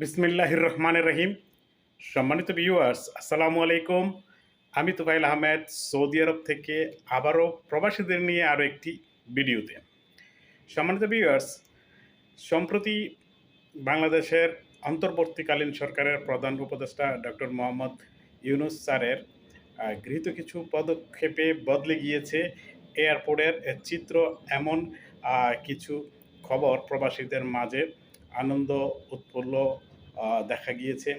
বিসমিল্লাহির রহমানের রহিম সম্মানিত ভিউয়ার্স আসসালামু আলাইকুম। আমি তুফাইল আহমেদ, সৌদি আরব থেকে আবারও প্রবাসীদের নিয়ে আরও একটি ভিডিওতে। সম্মানিত ভিউয়ার্স সম্প্রতি বাংলাদেশের অন্তর্বর্তীকালীন সরকারের প্রধান উপদেষ্টা ডক্টর মোহাম্মদ ইউনুস স্যারের গৃহীত কিছু পদক্ষেপে বদলে গিয়েছে এয়ারপোর্টের চিত্র, এমন কিছু খবর প্রবাসীদের মাঝে। আনন্দ উৎফুল্ল দেখা গিয়েছে।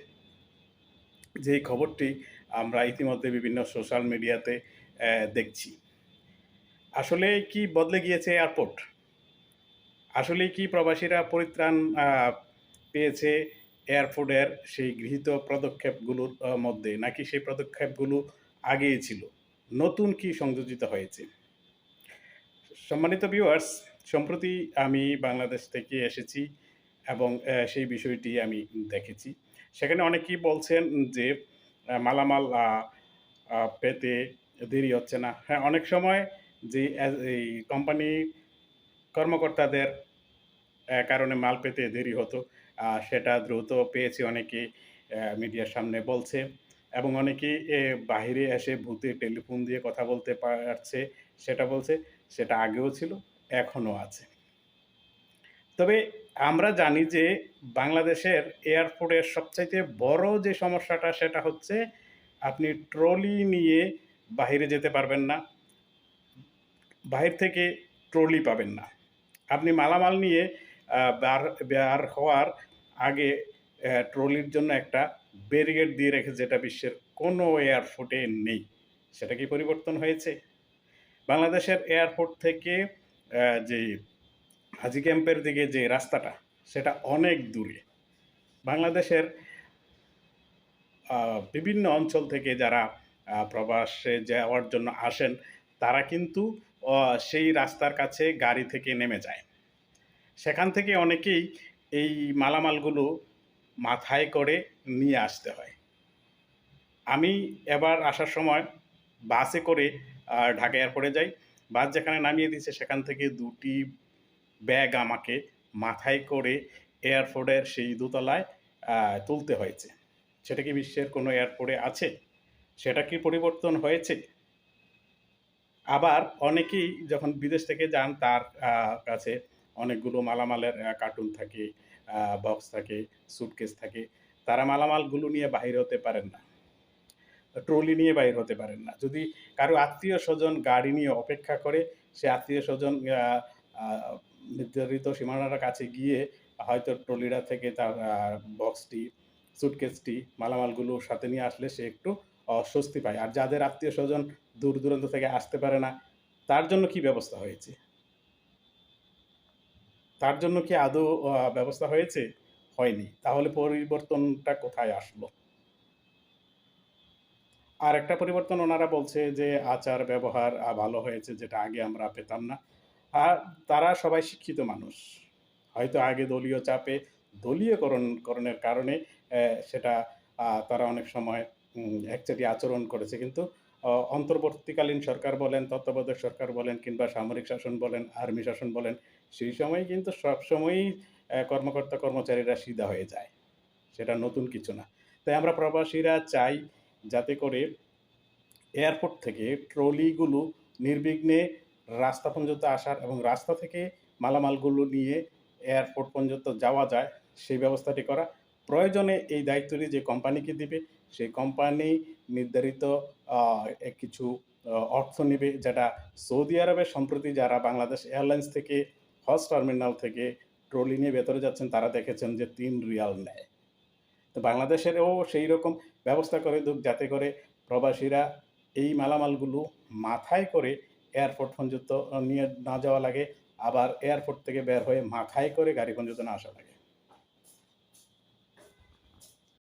যে খবরটি আমরা ইতিমধ্যে বিভিন্ন সোশ্যাল মিডিয়াতে দেখছি। আসলে কি বদলে গিয়েছে এয়ারপোর্ট? আসলে কি প্রবাসীরা পরিত্রাণ পেয়েছে এয়ারপোর্টের সেই গৃহীত পদক্ষেপগুলোর মধ্যে, নাকি সেই পদক্ষেপগুলো আগেই ছিল? নতুন কি সংযোজিত হয়েছে? সম্মানিত ভিউয়ার্স সম্প্রতি আমি বাংলাদেশ থেকে এসেছি এবং সেই বিষয়টি আমি দেখেছি। সেখানে অনেকেই বলছেন যে মালামাল পেতে দেরি হচ্ছে না। হ্যাঁ অনেক সময় যে এই কোম্পানি কর্মকর্তাদের কারণে মাল পেতে দেরি হতো। সেটা দ্রুত পেয়েছি অনেকে মিডিয়ার সামনে বলছে। এবং অনেকে এ, বাইরে এসে ভূতে টেলিফোন দিয়ে কথা বলতে পারছে সেটা বলছে। সেটা আগেও ছিল এখনও আছে। তবে আমরা জানি যে বাংলাদেশের এয়ারপোর্টের সবচাইতে বড় যে সমস্যাটা সেটা হচ্ছে আপনি ট্রলি নিয়ে বাইরে যেতে পারবেন না, বাহির থেকে ট্রলি পাবেন না। আপনি মালামাল নিয়ে বার হওয়ার আগে ট্রলির জন্য একটা ব্যারিকেড দিয়ে রেখে যেটা বিশ্বের কোনো এয়ারপোর্টে নেই, সেটা কি পরিবর্তন হয়েছে? বাংলাদেশের এয়ারপোর্ট থেকে যে হাজি ক্যাম্পের দিকে যে রাস্তাটা, সেটা অনেক দূরে। বাংলাদেশের বিভিন্ন অঞ্চল থেকে যারা প্রবাসে যাওয়ার জন্য আসেন, তারা কিন্তু সেই রাস্তার কাছে গাড়ি থেকে নেমে যায়। সেখান থেকে অনেকেই এই মালামালগুলো মাথায় করে নিয়ে আসতে হয়। আমি এবার আসার সময় বাসে করে ঢাকা এয়ারপোর্টে যাই। বাস যেখানে নামিয়ে দিয়েছে, সেখান থেকে দুটি ব্যাগ আমাকে মাথায় করে এয়ারপোর্টের সেই দোতলায় তুলতে হয়েছে। সেটা কি বিশ্বের কোনো এয়ারপোর্টে আছে? সেটা কি পরিবর্তন হয়েছে? আবার অনেকেই যখন বিদেশ থেকে যান, তার কাছে অনেকগুলো মালামালের কার্টুন থাকে বক্স থাকে, সুটকেস থাকে। তারা মালামালগুলো নিয়ে বাহির হতে পারেন না। ট্রলি নিয়ে বাইর হতে পারেন না। যদি কারও আত্মীয় স্বজন গাড়ি নিয়ে অপেক্ষা করে, সে আত্মীয় স্বজন নির্ধারিত সীমানার কাছে গিয়ে হয়তো ট্রলিটা থেকে তার বক্সটি সুটকেসটি মালামালগুলো সাথে নিয়ে আসলে সে একটু স্বস্তি পায়। আর যাদের আত্মীয় স্বজন দূর দূরান্ত থেকে আসতে পারে না, তার জন্য কি ব্যবস্থা হয়েছে? তার জন্য কি আদৌ ব্যবস্থা হয়েছে? হয়নি। তাহলে পরিবর্তনটা কোথায় আসলো? আর একটা পরিবর্তন ওনারা বলছে যে আচার ব্যবহার ভালো হয়েছে, যেটা আগে আমরা পেতাম না। আর তারা সবাই শিক্ষিত মানুষ। হয়তো আগে দলীয় চাপে দলীয়করণ করণের কারণে সেটা তারা অনেক সময় উম, একচেটিয়া আচরণ করেছে। কিন্তু অন্তর্বর্তীকালীন সরকার বলেন তত্ত্বাবধায়ক সরকার বলেন কিংবা সামরিক শাসন বলেন আর্মি শাসন বলেন সেই সময় কিন্তু সবসময়ই কর্মকর্তা কর্মচারীরা সিধা হয়ে যায়। সেটা নতুন কিছু না। তাই আমরা প্রবাসীরা চাই যাতে করে এয়ারপোর্ট থেকে ট্রলিগুলো নির্বিঘ্নে রাস্তা পর্যন্ত আসার এবং রাস্তা থেকে মালামালগুলো নিয়ে এয়ারপোর্ট পর্যন্ত যাওয়া যায়, সেই ব্যবস্থাটি করা। প্রয়োজনে এই দায়িত্বটি যে কোম্পানিকে দিবে, সেই কোম্পানি নির্ধারিত কিছু অর্থ নেবে যেটা সৌদি আরবে সম্প্রতি যারা বাংলাদেশ এয়ারলাইন্স থেকে হজ টার্মিনাল থেকে ট্রলি নিয়ে ভেতরে যাচ্ছেন, তারা দেখেছেন যে তিন রিয়াল নেয়। তো বাংলাদেশেরও সেই রকম ব্যবস্থা করে যাতে করে প্রবাসীরা এই মালামালগুলো মাথায় করে এয়ারপোর্ট পর্যন্ত নিয়ে না যাওয়া লাগে। আবার এয়ারপোর্ট থেকে বের হয়ে মাথায় করে গাড়ি পর্যন্ত না আসা লাগে।